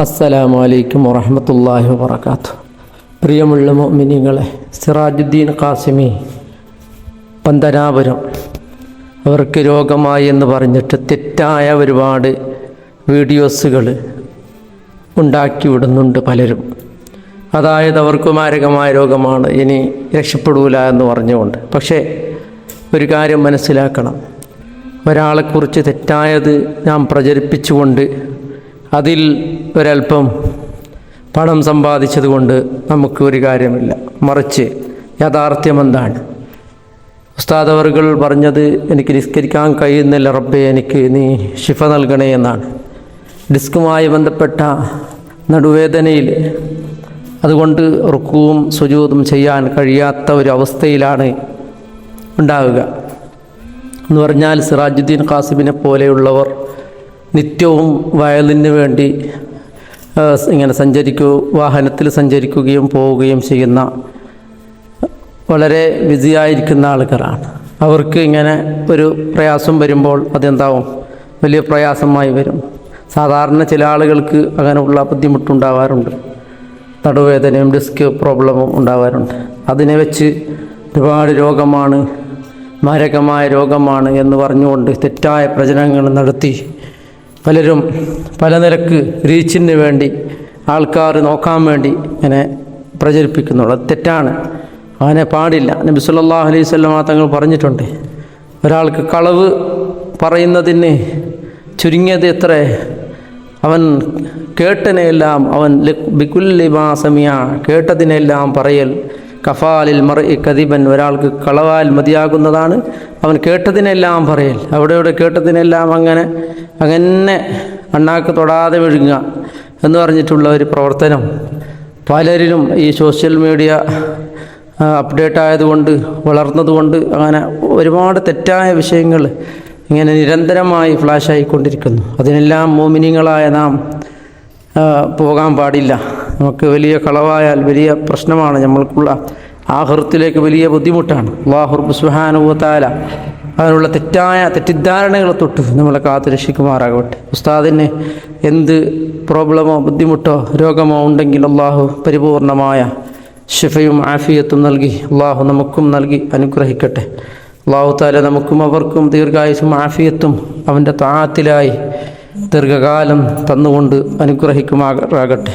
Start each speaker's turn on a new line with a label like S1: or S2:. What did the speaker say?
S1: അസ്സലാമു അലൈക്കും വറഹമത്തല്ലാഹി വബർക്കാത്തു പ്രിയമുള്ള മോമിനിങ്ങളെ സിറാജുദ്ദീൻ ഖാസിമി പന്തനാപുരം. അവർക്ക് രോഗമായി എന്ന് പറഞ്ഞിട്ട് തെറ്റായ ഒരുപാട് വീഡിയോസുകൾ ഉണ്ടാക്കി വിടുന്നുണ്ട് പലരും. അതായത് അവർക്ക് മാരകമായ രോഗമാണ് ഇനി രക്ഷപ്പെടൂല എന്ന് പറഞ്ഞുകൊണ്ട്. പക്ഷേ ഒരു കാര്യം മനസ്സിലാക്കണം. ഒരാളെക്കുറിച്ച് തെറ്റായത് ഞാൻ പ്രചരിപ്പിച്ചുകൊണ്ട് അതിൽ ഒരല്പം പണം സമ്പാദിച്ചതുകൊണ്ട് നമുക്ക് ഒരു കാര്യമില്ല. മറിച്ച് യാഥാർത്ഥ്യം എന്താണ് ഉസ്താദ് അവർകൾ പറഞ്ഞത് എനിക്ക് നിസ്കരിക്കാൻ കഴിയുന്നില്ല റബ്ബെ എനിക്ക് നീ ശിഫ നൽകണേ എന്നാണ്. ഡിസ്കുമായി ബന്ധപ്പെട്ട നടുവേദനയിൽ അതുകൊണ്ട് റുക്കുവും സുജൂതും ചെയ്യാൻ കഴിയാത്ത ഒരു അവസ്ഥയിലാണ് ഉണ്ടാവുക. എന്ന് പറഞ്ഞാൽ സിറാജുദ്ദീൻ ഖാസിമിനെ പോലെയുള്ളവർ നിത്യവും വയലിന് വേണ്ടി ഇങ്ങനെ സഞ്ചരിക്കൂ വാഹനത്തിൽ സഞ്ചരിക്കുകയും പോവുകയും ചെയ്യുന്ന വളരെ ബിസിയായിരിക്കുന്ന ആളുകളാണ്. അവർക്ക് ഇങ്ങനെ ഒരു പ്രയാസം വരുമ്പോൾ അതെന്താവും? വലിയ പ്രയാസമായി വരും. സാധാരണ ചില ആളുകൾക്ക് അങ്ങനെയുള്ള ബുദ്ധിമുട്ടുണ്ടാവാറുണ്ട്. നടുവേദനയും ഡിസ്ക് പ്രോബ്ലമും ഉണ്ടാവാറുണ്ട്. അതിനെ വെച്ച് ഒരുപാട് രോഗമാണ് മാരകമായ രോഗമാണ് എന്ന് പറഞ്ഞുകൊണ്ട് തെറ്റായ പ്രചരണങ്ങൾ നടത്തി പലരും പല നിരക്ക് റീച്ചിന് വേണ്ടി ആൾക്കാർ നോക്കാൻ വേണ്ടി ഇങ്ങനെ പ്രചരിപ്പിക്കുന്നുള്ളൂ. അത് തെറ്റാണ്. അവനെ പാടില്ല. നബി സല്ലല്ലാഹു അലൈഹി വസല്ലമ തങ്ങൾ പറഞ്ഞിട്ടുണ്ട്. ഒരാൾക്ക് കളവ് പറയുന്നതിന് ചുരുങ്ങിയത് എത്ര? അവൻ കേട്ടനെല്ലാം അവൻ ലി- ബികുല്ലി സമിയ കേട്ടതിനെല്ലാം പറയൽ കഫാലിൽ മറി കതിബൻ ഒരാൾക്ക് കളവാൽ മതിയാകുന്നതാണ്. അവൻ കേട്ടതിനെല്ലാം പറയൽ. അവിടെ ഇവിടെ കേട്ടതിനെല്ലാം അങ്ങനെ അങ്ങനെ അണ്ണാക്ക് തൊടാതെ വിഴുങ്ങുക എന്ന് പറഞ്ഞിട്ടുള്ള ഒരു പ്രവർത്തനം പലരിലും ഈ സോഷ്യൽ മീഡിയ അപ്ഡേറ്റ് ആയതുകൊണ്ട് വളർന്നതുകൊണ്ട് അങ്ങനെ ഒരുപാട് തെറ്റായ വിഷയങ്ങൾ ഇങ്ങനെ നിരന്തരമായി ഫ്ലാഷ് ആയിക്കൊണ്ടിരിക്കുന്നു. അതിനെല്ലാം മോമിനിങ്ങളായ നാം പോകാൻ പാടില്ല. നമുക്ക് വലിയ കളവായാൽ വലിയ പ്രശ്നമാണ് നമ്മൾക്കുള്ള ആഹൃത്തിലേക്ക് വലിയ ബുദ്ധിമുട്ടാണ്. അള്ളാഹുർ സുഹാനുഭവത്താല അതിനുള്ള തെറ്റായ തെറ്റിദ്ധാരണകളെ തൊട്ട് നമ്മളെ കാത്തു രക്ഷിക്കുമാറാകട്ടെ. ഉസ്താദിന് എന്ത് പ്രോബ്ലമോ ബുദ്ധിമുട്ടോ രോഗമോ ഉണ്ടെങ്കിൽ അള്ളാഹു പരിപൂർണമായ ഷിഫയും ആഫിയത്തും നൽകി അള്ളാഹു നമുക്കും നൽകി അനുഗ്രഹിക്കട്ടെ. അള്ളാഹു താല നമുക്കും അവർക്കും ദീർഘായുസും ആഫിയത്തും അവന്റെ താത്തിലായി ദീർഘകാലം തന്നുകൊണ്ട് അനുഗ്രഹിക്കുമാറാകട്ടെ.